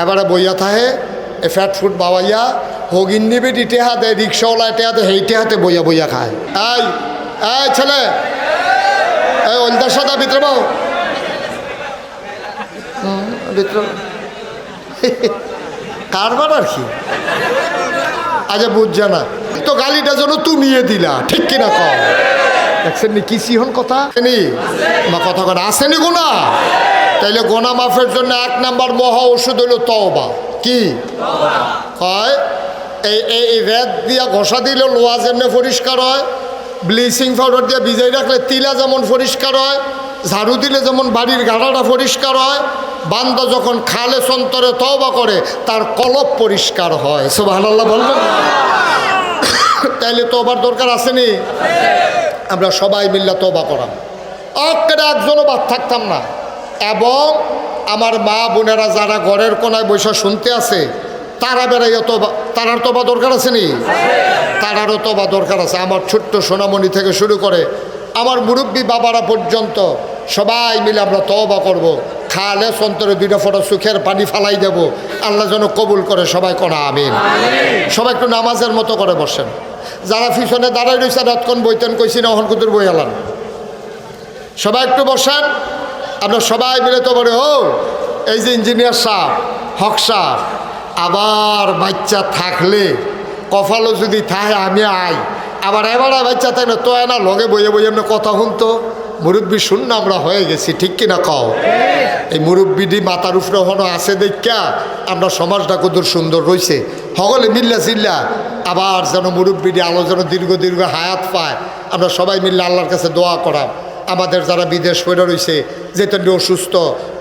এবারে বইয়া থাহে এ fat food বাবাইয়া, হগিন নিবে ইটে হাতে রিক্সাওয়ালা এটে হাতে হেইটে হাতে বইয়া বইয়া খায়। এই এই ছেলে, এই ওলদার সাদা ভিতরে ভিতরে কারবার আর কি? আচ্ছা বুঝছে না। তো গালিটা যেন তুমিয়ে দিলা, ঠিক কিনা কম দেখছেন কি সিহন কথা? মা কথা কথা আসেনি গোনা? তাইলে গোনা মাফের জন্য এক নাম্বার মহা ওষুধ হইল তওবা। কি? হয়, এই এই রেত দিয়া ঘষা দিলে লোহা যেমনি পরিষ্কার হয়, ব্লিচিং পাউডার দিয়ে ভিজাই রাখলে তিলা যেমন পরিষ্কার হয়, ঝাড়ু দিলে যেমন বাড়ির গাড়াটা পরিষ্কার হয়, বান্দা যখন খালে সন্তরে তওবা করে, তার কলপ পরিষ্কার হয়। সব আল্লাহ বলবেন? তাইলে তোবার দরকার আসেনি? আমরা সবাই মিল্লা তোবা করাম। অক্কেরা একজনও বাদ থাকতাম না। এবং আমার মা বোনেরা যারা ঘরের কোনায় বৈশা শুনতে আছে, তারা বেড়াইয়া তোবা, তারার তো বা দরকার আছে নি? তারারও তো বা দরকার আছে। আমার ছোট্ট সোনামণি থেকে শুরু করে আমার মুরব্বী বাবারা পর্যন্ত সবাই মিলে আমরা তওবা করব। খালে সন্তরে দুইটা ফটো সুখের পানি ফালাই দেব। আল্লাহ যেন কবুল করে সবাই করা আমিন। সবাই একটু নামাজের মতো করে বসেন। যারা পিছনে দাঁড়াই রয়েছে, রাতক্ষণ বইতেন কইছি না, অহন কুতুর বই এলান সবাই একটু বসেন। আমরা সবাই মিলে তো বলে ও এই যে ইঞ্জিনিয়ার সাহ, হক সাহ, আবার বাচ্চা থাকলে কফালো যদি থাকে, আমি আই। আবার এবার বাচ্চা থাকলে তো না, লগে বইয়ে বইয়ে এমনি কথা শুনতো। মুরব্বী শূন্য আমরা হয়ে গেছি, ঠিক কিনা কও? এই মুরব্বিডি মাতার উপরে হনো আছে দেখা আমরা সমাজটা কত সুন্দর রয়েছে সকলে মিল্লা চিল্লা আবার যেন মুরব্বিডি আলো যেন দীর্ঘ দীর্ঘ হায়াত পায়। আমরা সবাই মিল্লা আল্লাহর কাছে দোয়া করা আমাদের যারা বিদেশ করে রয়েছে যেতেনটি অসুস্থ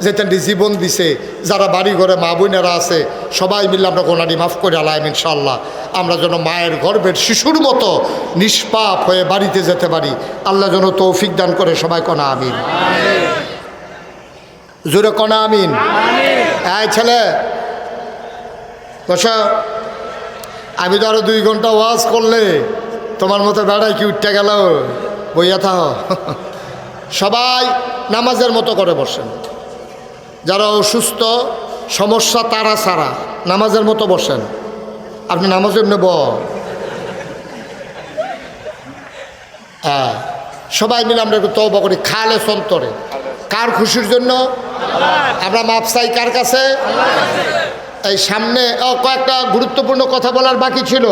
যেতেনটি জীবন দিছে, যারা বাড়ি ঘরে মা বোনেরা আছে, সবাই মিলে আমরা গোনাডি মাফ করে আলাইম ইনশাল্লাহ আমরা যেন মায়ের গর্ভের শিশুর মতো নিষ্পাপ হয়ে বাড়িতে যেতে পারি। আল্লাহ যেন তৌফিক দান করে সবাই কনা আমিন। জোরে কনা আমিন। হ্যাঁ ছেলে, বসা। আমি তো আরও দুই ঘণ্টা ওয়াজ করলে তোমার মতো বেড়াই কি উঠতে গেল? বইয়া থাহ সবাই নামাজের মতো করে বসেন। যারা অসুস্থ, সমস্যা তারা সারা নামাজের মতো বসেন। আপনি নামাজের নেব হ্যাঁ সবাই মিলে আমরা একটু তৌবা করি, খালে সন্তরে। কার খুশির জন্য? আমরা মাপ চাই কার কাছে? এই সামনে কয়েকটা গুরুত্বপূর্ণ কথা বলার বাকি ছিল।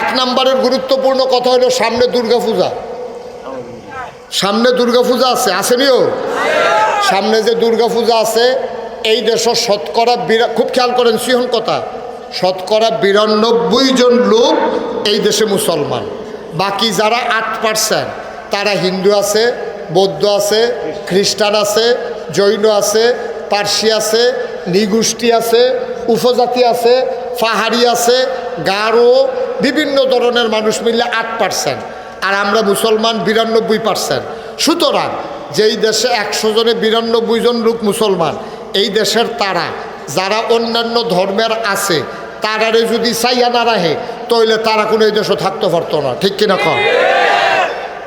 এক নম্বরের গুরুত্বপূর্ণ কথা হলো সামনে দুর্গাপূজা। সামনে দুর্গাপূজা আছে আসেনিও সামনে যে দুর্গাপূজা আছে, এই দেশের শতকরা বিরা খুব খেয়াল করেন সিহন কথা, শতকরা বিরানব্বই জন লোক এই দেশে মুসলমান। বাকি যারা আট পার্সেন্ট তারা হিন্দু আছে, বৌদ্ধ আছে, খ্রিস্টান আছে, জৈন আছে, পার্সি আছে, নিগোষ্ঠী আছে, উপজাতি আছে, পাহাড়ি আছে, গারো, বিভিন্ন ধরনের মানুষ মিললে আট পার্সেন্ট আর আমরা মুসলমান বিরানব্বই পার্সেন্ট সুতরাং যেই দেশে একশো জনে বিরানব্বই জন লোক মুসলমান, এই দেশের তারা, যারা অন্যান্য ধর্মের আছে, তারারে যদি চাইয়া না রাখে তাহলে তারা কোনো এই দেশে থাকতে পারতো না। ঠিক কিনা কম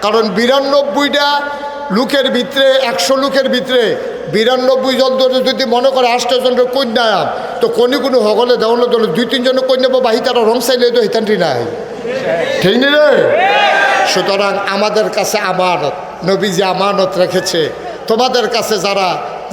কারণ বিরানব্বইটা লোকের ভিতরে, একশো লোকের ভিতরে বিরানব্বই জন ধরে যদি মনে করে আষ্ট জনের কন্যা আম, তো কোনি কোনো সকলে দেওয়ার ধরো দুই তিনজনের কন্যা বা বাহি তারা রং চাইলে তো হিতানটি নাই। ঠিক নি রে? সুতরাং আমাদের কাছে আমানত, নবীজি আমানত রেখেছে। তোমাদের কাছে যারা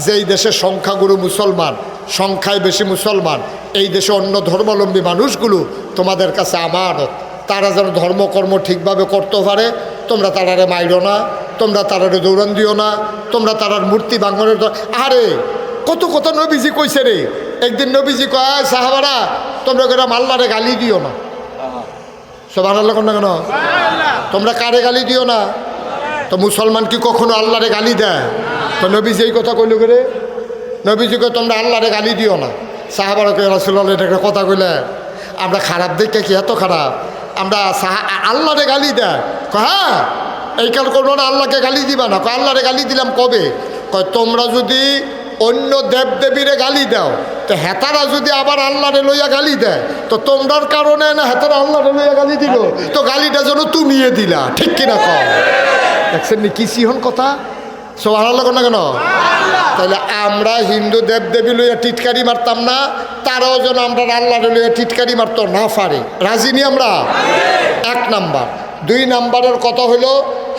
যেই দেশের সংখ্যাগুরু মুসলমান, সংখ্যায় বেশি মুসলমান, এই দেশে অন্য ধর্মাবলম্বী মানুষগুলো তোমাদের কাছে আমানত। তারা যেন ধর্মকর্ম ঠিকভাবে করতে পারে, তোমরা তারারে মাইরো না, তোমরা তারারে দৌড়ান দিও না, তোমরা তারার মূর্তি ভাঙনের আরে, কত কত নবীজি কইছে রে। একদিন নবীজি কয় সাহাবারা, তোমরা কেন মাল্লারে গালি দিও না। সব আল্লাহ না কেন? তোমরা কারে গালি দিও না? তো মুসলমান কি কখনো আল্লাহরে গালি দেয়? তো নবীজি এই কথা কইল করে? নবীজিকে তোমরা আল্লাহরে গালি দিও না। সাহাবারকে রাসুল্লাহ এটা একটা কথা কইলে আমরা খারাপ দেখে কি এত খারাপ? আমরা সাহা, আল্লাহরে গালি দেয়। হ্যাঁ এই কাল করব না, আল্লাহকে গালি দিবা না। আল্লাহরে গালি দিলাম কবে? কয়, তোমরা যদি অন্য দেবদেবীরে গালি দাও তো হেতারা যদি আবার আল্লাহরে লইয়া গালি দেয়, তো তোমরার কারণে না হেতারা আল্লাহরে লইয়া গালি দিল? তো গালিটা যেন তুমিয়ে দিলা, ঠিক কিনা কম দেখছেন নি কি কথা? সব আল্লাহ না কেন? তাহলে আমরা হিন্দু দেবদেবী লইয়া টিটকারি মারতাম না, তারাও যেন আমরা আল্লাহ লইয়া টিটকারি মারতো না পারে রাজি নি আমরা? এক নাম্বার। দুই নাম্বারের কথা হলো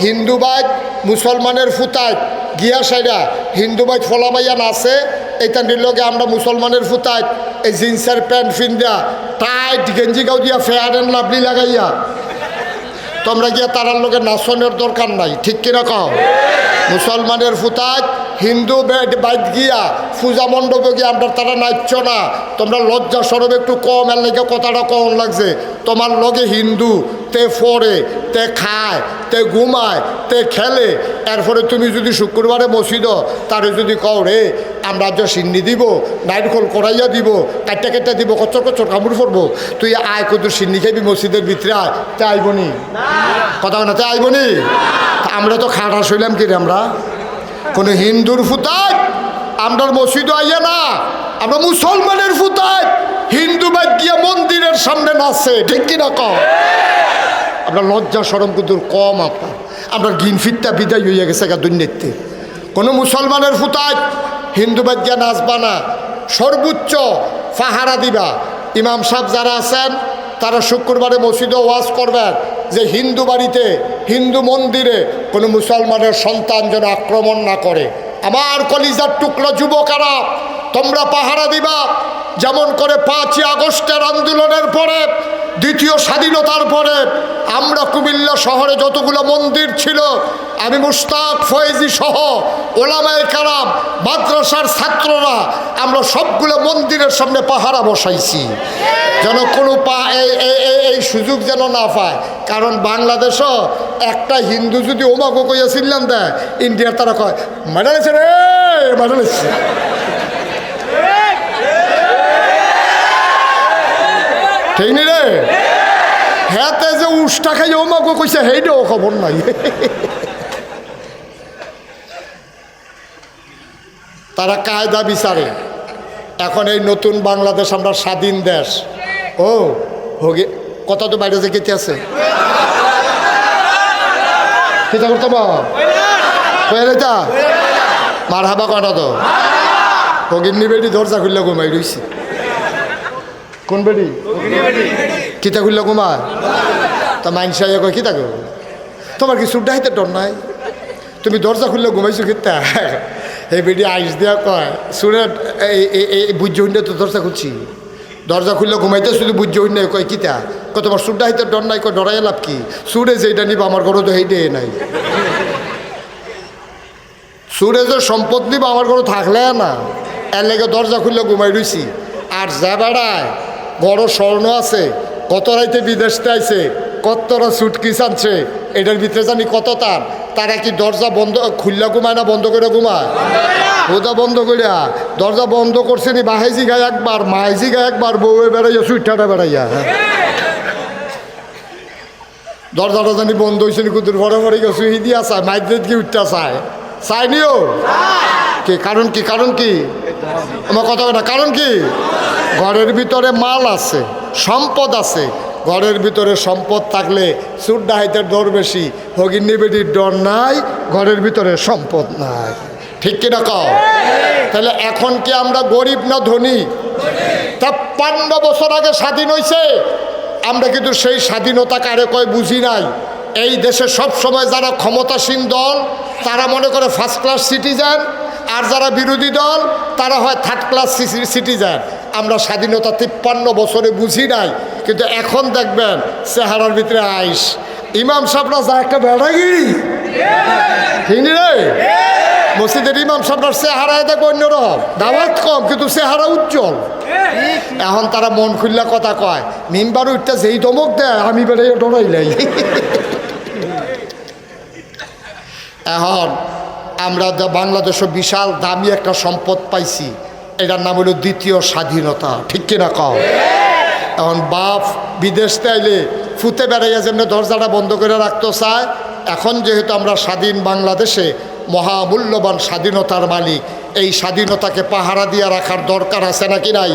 হিন্দুবাদ মুসলমানের ফুতায় গিয়া সাইডা হিন্দুবাদ ফলামাইয়া নাচে এইটা লোকে আমরা মুসলমানের ফুতায় এই জিন্সের প্যান্ট ফিন্দা টাইট গেঞ্জি গাও দিয়া ফেয়ার অ্যান্ড লাভলি লাগাইয়া। তোমরা গিয়া তারার লোকে নাচনের দরকার নাই, ঠিক কিনা কও? মুসলমানের ফুতায় হিন্দু বেড বাইক গিয়া পূজা মণ্ডপে গিয়ে আমরা তারা নাচছ না। তোমরা লজ্জা সরব একটু কম এর লেগে কথাটা কম লাগছে। তোমার লগে হিন্দু তে ফরে তে খায় তে ঘুমায় তে খেলে। এরপরে তুমি যদি শুক্রবারে মসজিদ তারে যদি কও রে আমরা আজ সিন্নি দিব নাইটখোল করাইয়া দিব কাটটা কাটটা দিব কচর কচর কামড় পড়ব তুই আয় কত সিন্নি খাবি মসজিদের ভিতরে আয়। তে আইবনি কথা না তে আইবনি আমরা তো খাটা শুইলাম কি রে আমরা? কোনো হিন্দুর ফুতায়, আমরার মসজিদ আইয়া না, আমরা মুসলমানের ফুতায়, হিন্দু বাদ মন্দিরের সামনে নাচছে, ঠিক কিনা কম? আপনার লজ্জা সরম কিন্তু কম আপনার। আমরা গিন ফিরটা বিদায় হইয়া গেছে গা দুর্নীতি কোনো মুসলমানের ফুতায়, হিন্দু বাদ নাচবা না, সর্বোচ্চ ফাহারা দিবা। ইমাম সাহেব যারা আছেন তারা শুক্রবারে মসজিদে ওয়াজ করবেন যে হিন্দু বাড়িতে, হিন্দু মন্দিরে কোনো মুসলমানের সন্তান যেন আক্রমণ না করে। আমার কলিজার টুকরো যুবকেরা, তোমরা পাহারা দিবা। যেমন করে পাঁচই আগস্টের আন্দোলনের পরে, দ্বিতীয় স্বাধীনতার পরে, আমরা কুমিল্লা শহরে যতগুলো মন্দির ছিল আমি মুস্তাক, ফয়েজি সহ ওলামায় কারাম, মাদ্রাসার ছাত্ররা, আমরা সবগুলো মন্দিরের সামনে পাহারা বসাইছি। যেন কোনো পা এই- সুযোগ যেন না পায়। কারণ বাংলাদেশও একটা হিন্দু যদি ওমাগো কইয়াছিলাম দেয়, ইন্ডিয়ার তারা কয় মারালেছে রে মারালেছে ঠিক নি রে? হ্যাঁ যে উষ্টা খাই ওমাগো কইছে সেইটাও খবর নাই। তারা কায়দা বিচারে। এখন এই নতুন বাংলাদেশ আমরা স্বাধীন দেশ। ও, হোগে কত তো বাইরে যে কেটে আছে মার হাবা কটা তো? হগিন্নি বেডি দরজা খুললে ঘুমাই রইছি। কোন বেডি? কিতা খুললে ঘুমায়? তা মাইনসাইয়া কয়, কিতা তোমার কি সুড্ডা হাইতে ডর নাই? তুমি দরজা খুললে ঘুমাইছো কিতা? এই বেডি আইস দিয়া কয় সুরে এই বুঝ্য হইলে তো দরজা খুলছি? দরজা খুললে ঘুমাইতে শুধু বুঝ্য হইলে কয়, কিতা? কয়, তোমার সুড্ডা হাইতে ডর নাই, কয় ডরাই লাভ কি? সুরে যেটা নিবা, আমার ঘরে তো হেইটে নাই। সুরে যে সম্পদ নিবা, আমার ঘরে থাকলে না। এর লেগে দরজা খুললে ঘুমাই রইছি। আর যা বেড়ায়, বড় স্বর্ণ আছে, কত রাইতে বিদেশতে আইছে কতরা সুটকিস আনছে, এটার ভিতরে জানি কত তার। তারা কি দরজা বন্ধ, খুললা ঘুমায় না, বন্ধ করে ঘুমায়? ওটা বন্ধ করিয়া দরজা বন্ধ করছে নি বাহাইজি গায়ে একবার মাইজি গায়ে একবার বউয়ে বেড়াইয়া সুইটাটা বেড়াইয়া হ্যাঁ। দরজাটা জানি বন্ধ হয়েছে নি কুতুর ভরে ভরে গেছে সুই দিয়া চায় মাইদ্রেত কি উঠতে চায়। চায় নিও? কি, কারণ কি কারণ কি? আমার কথা না, কারণ কি? ঘরের ভিতরে মাল আছে, সম্পদ আছে ঘরের ভিতরে সম্পদ থাকলে সুর ডাহাইতের ডর বেশি হগিন্নি বেটির ডর নাই, ঘরের ভিতরে সম্পদ নাই। ঠিক কিনা কও? তাহলে এখন কি আমরা গরিব না ধনী? তা তেপ্পান্ন বছর আগে স্বাধীন হয়েছে আমরা কিন্তু সেই স্বাধীনতা কারে কয় বুঝি নাই। এই দেশে সব সময় যারা ক্ষমতাসীন দল, তারা মনে করে ফার্স্ট ক্লাস সিটিজেন আর যারা বিরোধী দল, তারা হয় থার্ড ক্লাস সিটিজেন আমরা স্বাধীনতা তিপ্পান্ন বছরে বুঝি নাই, কিন্তু এখন দেখবেন চেহারার ভিতরে আইস। ইমাম সাহেবরা যা একটা বেড়াগিরি। রে? মসজিদের ইমাম সাহেবরা চেহারায় দেখো অন্যরকম। দাওয়াত কম, কিন্তু চেহারা উজ্জ্বল। এখন তারা মন খুললা কথা কয়, মিম্বার উঠতে যেই দমক দেয়, আমি বেড়ে ডরাইলাই। এখন আমরা বাংলাদেশে বিশাল দামি একটা সম্পদ পাইছি, এটার নাম হলো দ্বিতীয় স্বাধীনতা। ঠিক কিনা কও? এখন বাপ বিদেশ আইলে ফুতে বেড়াইয়া যেমনি দরজাটা বন্ধ করে রাখতে চায়, এখন যেহেতু আমরা স্বাধীন বাংলাদেশে মহামূল্যবান স্বাধীনতার মালিক, এই স্বাধীনতাকে পাহারা দিয়ে রাখার দরকার আছে নাকি নাই?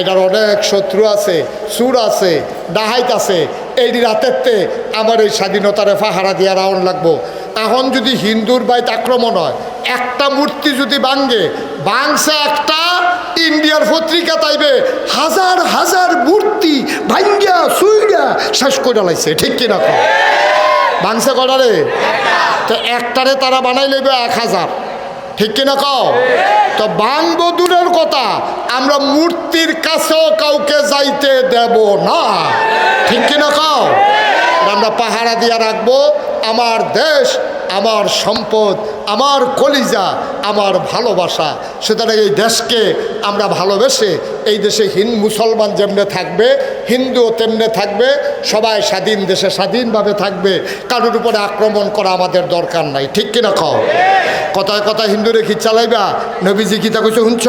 এটার অনেক শত্রু আছে সুর আছে ডাহাইত আছে। এই রাতেরতে আমার এই স্বাধীনতারে পাহারা দিয়ে রাউন্ড লাগবো। এখন যদি হিন্দুর বাইত আক্রমণ হয়, একটা মূর্তি যদি ভাঙ্গে বাংসে একটা, ইন্ডিয়ার পত্রিকা তাইবে, হাজার হাজার মূর্তি ভাঙ্গিয়া সুইডা শেষ করে লাইছে, ঠিক কিনা কও? বাংসে কটারে তো একটারে তারা বানাই লেবে এক হাজার, ঠিক কিনা কও? তো বাংব দূরের কথা, আমরা মূর্তির কাছেও কাউকে যাইতে দেব না, ঠিক কিনা কও? আমরা পাহারা দিয়ে রাখব। আমার দেশ আমার সম্পদ আমার কলিজা, আমার ভালোবাসা। সুতরাং এই দেশকে আমরা ভালোবেসে এই দেশে হিন মুসলমান যেমনে থাকবে, হিন্দুও তেমনে থাকবে, সবাই স্বাধীন দেশে স্বাধীনভাবে থাকবে। কারোর উপরে আক্রমণ করা আমাদের দরকার নাই, ঠিক কিনা খাও কথায় কথা হিন্দুরে কি চালাইবা? নবীজি গীতা কইছে শুনছ?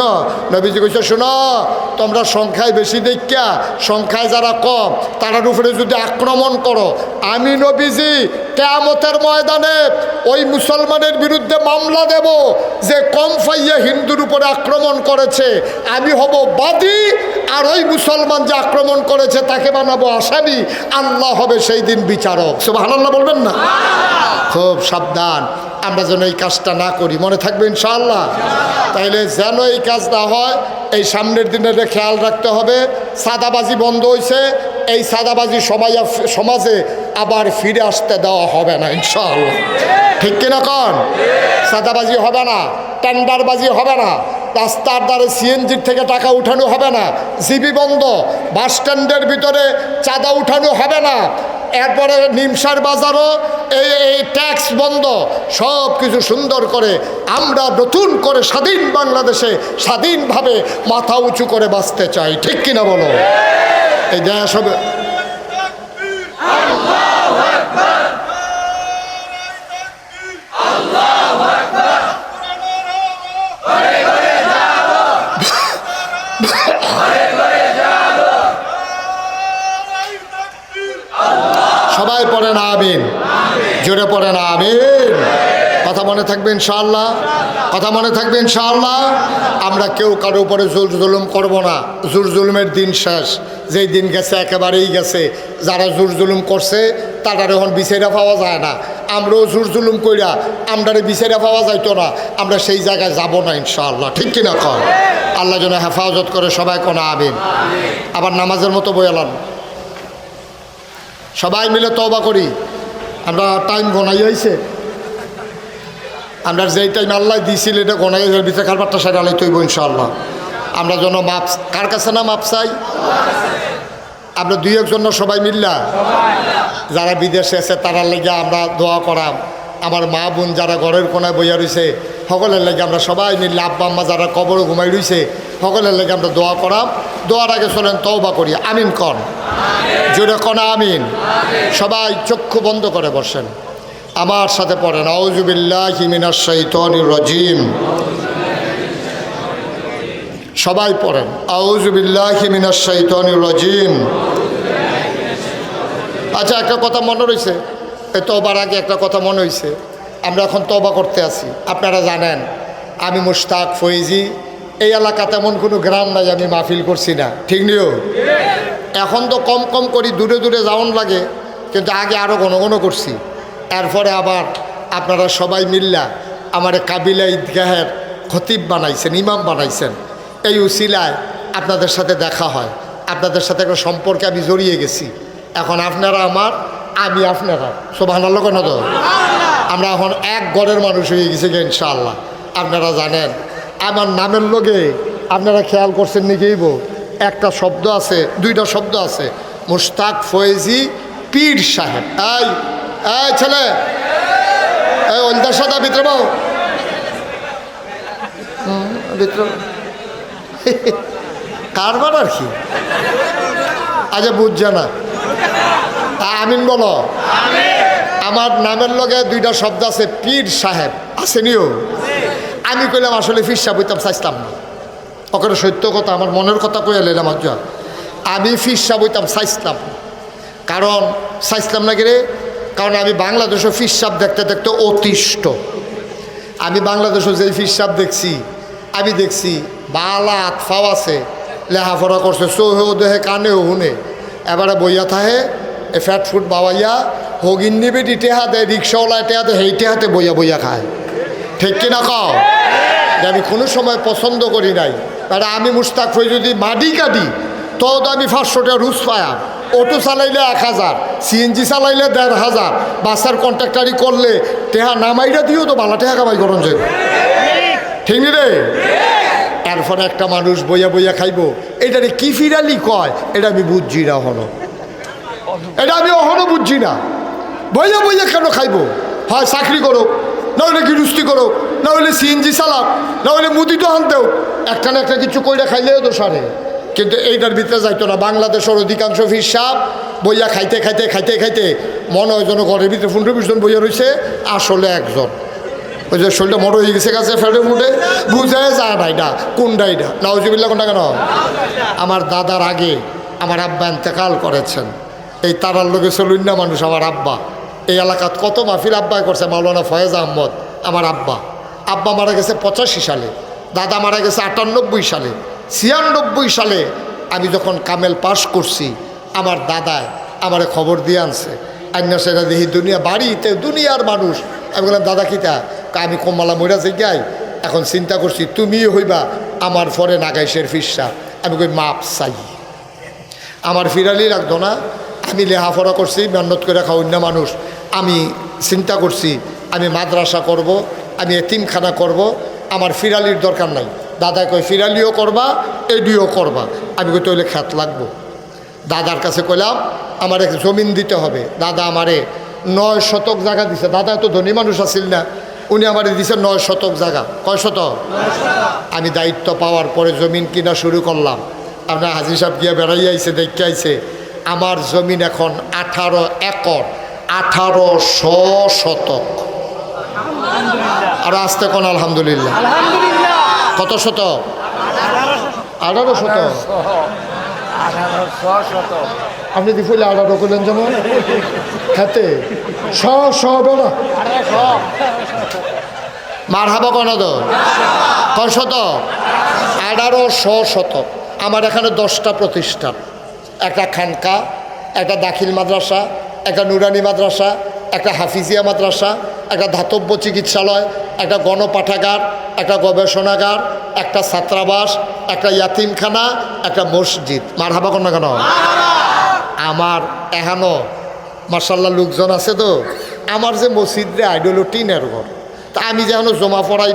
নবীজি কইছে, শোনো, তোমরা সংখ্যায় বেশি দেখা সংখ্যায় যারা কম, তারার উপরে যদি আক্রমণ করো, আমি নবীজি কেয়ামতের ময়দানে ওই মুসলমানের বিরুদ্ধে মামলা দেব যে কম ফাইয়া হিন্দুর উপরে আক্রমণ করেছে। আমি হব বাদী, আর ওই মুসলমান যে আক্রমণ করেছে তাকে বানাবো আসামি। আল্লাহ হবে সেই দিন বিচারক। সব আল্লাহ বলবেন না? খুব সাবধান। আমরা যেন এই কাজটা না করি। মনে থাকবে ইনশাআল্লাহ? তাইলে যেন এই কাজ না হয়, এই সামনের দিনের খেয়াল রাখতে হবে। সাদাবাজি বন্ধ হয়েছে এই সাদাবাজি সমাজ, সমাজে আবার ফিরে আসতে দেওয়া হবে না, ইনশাআল্লাহ। ঠিক কিনা কন? সাদাবাজি হবে না, টেন্ডারবাজি হবে না, রাস্তার দ্বারে সিএনজির থেকে টাকা উঠানো হবে না, জিবি বন্ধ বাস স্ট্যান্ডের ভিতরে চাঁদা উঠানো হবে না এরপরে নিমসার বাজারও এই এই ট্যাক্স বন্ধ, সব কিছু সুন্দর করে আমরা নতুন করে স্বাধীন বাংলাদেশে স্বাধীনভাবে মাথা উঁচু করে বাঁচতে চাই, ঠিক কিনা বলো? এই দেশ হবে সবাই পড়ে না আমিন। জোরে পড়ে না আমিন। কথা মনে থাকবে ইনশাআল্লাহ। কথা মনে থাকবে ইনশাআল্লাহ। আমরা কেউ কারও উপরে জোর জুলুম করব না। জোর জুলুমের দিন শেষ। যেই দিন গেছে, একেবারেই গেছে। যারা জোর জুলুম করছে তারা এখন বিচারা পাওয়া যায় না। আমরাও জোর জুলুম কইরা আমরা বিচারা পাওয়া যাইতো না। আমরা সেই জায়গায় যাব না ইনশাআল্লাহ। ঠিক কিনা কর আল্লাহ যেন হেফাজত করে সবাই কোনো আমিন। আবার নামাজের মতো বয়ালান সবাই মিলে তবা করি। আমরা টাইম গনাই হয়েছে আমরা যেই টাইম আল্লাহ দিয়েছিল এটা গনাই হয়ে ভিতরে কারবারটা সাইড আলাই তৈব ইনশাআল্লাহ। আমরা যেন মাপ, কার কাছে না মাপ চাই? আমরা দুই একজন সবাই মিললা? যারা বিদেশে আছে, তারার লেগে আমরা দোয়া করাম। আমার মা বোন যারা ঘরের কোনায় বইয়া রয়েছে সকলের লেগে আমরা সবাই মিললে, আব্বা আম্মা যারা কবর ঘুমাই রয়েছে সকলের লেগে আমরা দোয়া করাম। দোয়ার আগে চলেন তওবা করি, আমিন কন। জোরে কনা আমিন। সবাই চক্ষু বন্ধ করে বসেন। আমার সাথে পড়েন। আউজুবিল্লাহ হিমিনার শৈতনির রজিম। সবাই পড়েন। আউজুবিল্লাহ হিমিনার আচ্ছা একটা কথা মনে রয়েছে এই তবার আগে একটা কথা মনে হয়েছে আমরা এখন তবা করতে আছি। আপনারা জানেন, আমি মুশতাক ফৈজি। এই এলাকা তেমন কোনো গ্রাম নাই, আমি মাহফিল করছি না। ঠিক নিও? এখন তো কম কম করি, দূরে দূরে যাওন লাগে, কিন্তু আগে আরও ঘন ঘন করছি। এরপরে আবার আপনারা সবাই মিল্লা আমার কাবিলা ঈদগাহের খতিব বানাইছেন, ইমাম বানাইছেন। এই উসিলায় আপনাদের সাথে দেখা হয়। আপনাদের সাথে একটা সম্পর্কে আমি জড়িয়ে গেছি। এখন আপনারা আমার, আমি আপনারা। সোভান কেন তো? আমরা এখন এক গড়ের মানুষ হয়ে গেছি ইনশাআল্লাহ। আপনারা জানেন, আমার নামের লোকে আপনারা খেয়াল করছেন নাকি বো একটা শব্দ আছে, দুইটা শব্দ আছে। মুশতাক ফয়েজি পীর সাহেব। এই এই ছেলে, এই সাদা ভিতরে কারবার আর কি? আচ্ছা বুঝছে না। আমিন বলো। আমার নামের লগে দুইটা শব্দ আছে, পীর সাহেব। আসেনিও আমি কইলাম আসলে ফির সাহেব হইতাম চাইতাম না। ওখানে সত্য কথা, আমার মনের কথা কয়ে এলাম আজ আমি ফির সাহেব হইতাম চাইতাম কারণ চাইতাম না রে কারণ আমি বাংলাদেশে ফির সাহেব দেখতে দেখতে অতিষ্ঠ। আমি বাংলাদেশে যেই ফির সাহেব দেখছি, আমি দেখছি বালা আতফাও আছে লেহাফড়া করছে, চোহেও দেহে, কানেও হুনে এবারে বইয়া থাহে, এ ফ্যাট ফুট বাবাইয়া, হগিন নিবে টেহা দেয়, রিক্সাওয়ালায় টেহা দেয়, হেই বইয়া বইয়া খায়। ঠিক কিনা কও? আমি কোনো সময় পছন্দ করি নাই। কারণ আমি মুস্তাক যদি মাডি কাটি তো আমি পাঁচশো টাকা রুজ পায়া অটো চালাইলে এক হাজার সিএনজি চালাইলে দেড় হাজার বাসার কন্ট্রাক্টারি করলে টেহা নামাইটা দিও তো বালা টেহা কামাই করুন যে। ঠিক নি রে? এরপরে একটা মানুষ বইয়া বইয়া খাইব, এটারে কি ফিরালি কয়, এটা আমি বুঝছি না হনো এটা আমি অহনো বুঝছি না। বইয়া বইয়া কেন খাইব? হয় চাকরি করো না হলে গৃহস্থী করো না হলে সিএনজি চালাক, না হলে মুদি তো আনতেও। একটা না একটা কিছু কইরা খাইলেও তো সারে কিন্তু এইটার ভিতরে যাইতো না। বাংলাদেশের অধিকাংশ হিসাব বইয়া খাইতে খাইতে খাইতে খাইতে মনে হয় যেন ঘরের ভিতরে পনেরো বিশ জন বইয়া রয়েছে আসলে একজন। ওই যে শরীরটা মোটর হয়ে গেছে কাছে ফেটে মুটে বুঝে যায় না এটা, কোনটা এটা? নাউজিবিল্লা কোনটা কেন? আমার দাদার আগে আমার আব্বা এতেকাল করেছেন। এই তারার লোকে চলুন না মানুষ, আমার আব্বা। এই এলাকাত কত মাহফিল আব্বাই করছে, মাওলানা ফয়েজ আহমদ, আমার আব্বা। আব্বা মারা গেছে পঁচাশি সালে, দাদা মারা গেছে আটানব্বই সালে, ছিয়ানব্বই সালে আমি যখন কামেল পাস করছি, আমার দাদায় আমারে খবর দিয়ে আনছে। আইনা সেটা দেখি দুনিয়া বাড়িতে, দুনিয়ার মানুষ। আমি বললাম, দাদা কিতা? আমি কমলা মইরা যাই এখন চিন্তা করছি তুমিও হইবা আমার ফরে নাগাইশের ফিসা? আমি কই, মাপ চাই। আমার ফিরালি রাখতো না, আমি লেহাফড়া করছি, মেহনত করে খাওয়াই অন্য মানুষ। আমি চিন্তা করছি, আমি মাদ্রাসা করব আমি এতিমখানা করব, আমার ফিরালির দরকার নাই। দাদা কয়, ফিরালিও করবা, এডিও করবা। আমি কই তৈলে খ্যাত লাগবো। দাদার কাছে কইলাম, আমার এক জমিন দিতে হবে। দাদা আমারে নয় শতক জায়গা দিছে। দাদা তো ধনী মানুষ আছিল না, উনি আমারে দিছে নয় শতক জায়গা। কয় শতক? আমি দায়িত্ব পাওয়ার পরে জমিন কিনা শুরু করলাম। আপনার হাজির সাহেব গিয়ে বেড়াই আইছে দেখতে আইছে, আমার জমিন এখন আঠারো একর আঠারো শ শতক। আর আসতে কোন আলহামদুলিল্লাহ। কত শতক আঠারো শতক আপনি দিফুলে আঠারো করলেন যেমন খেতে। শ শ মার হাবা কন তো? শত? আঠারো শ শতক আমার এখানে দশটা প্রতিষ্ঠান। একটা খানকা একটা দাখিল মাদ্রাসা একটা নুরানি মাদ্রাসা একটা হাফিজিয়া মাদ্রাসা একটা ধাতব্য চিকিৎসালয়, একটা গণপাঠাগার, একটা গবেষণাগার, একটা ছাত্রাবাস, একটা ইয়াতিমখানা, একটা মসজিদ। মার হাবা কন্যা কেন আমার এখানো মার্শাল্লাহ লোকজন আছে তো। আমার যে মসজিদ আইডল টিনের ঘর। তা আমি যেন জমা পড়াই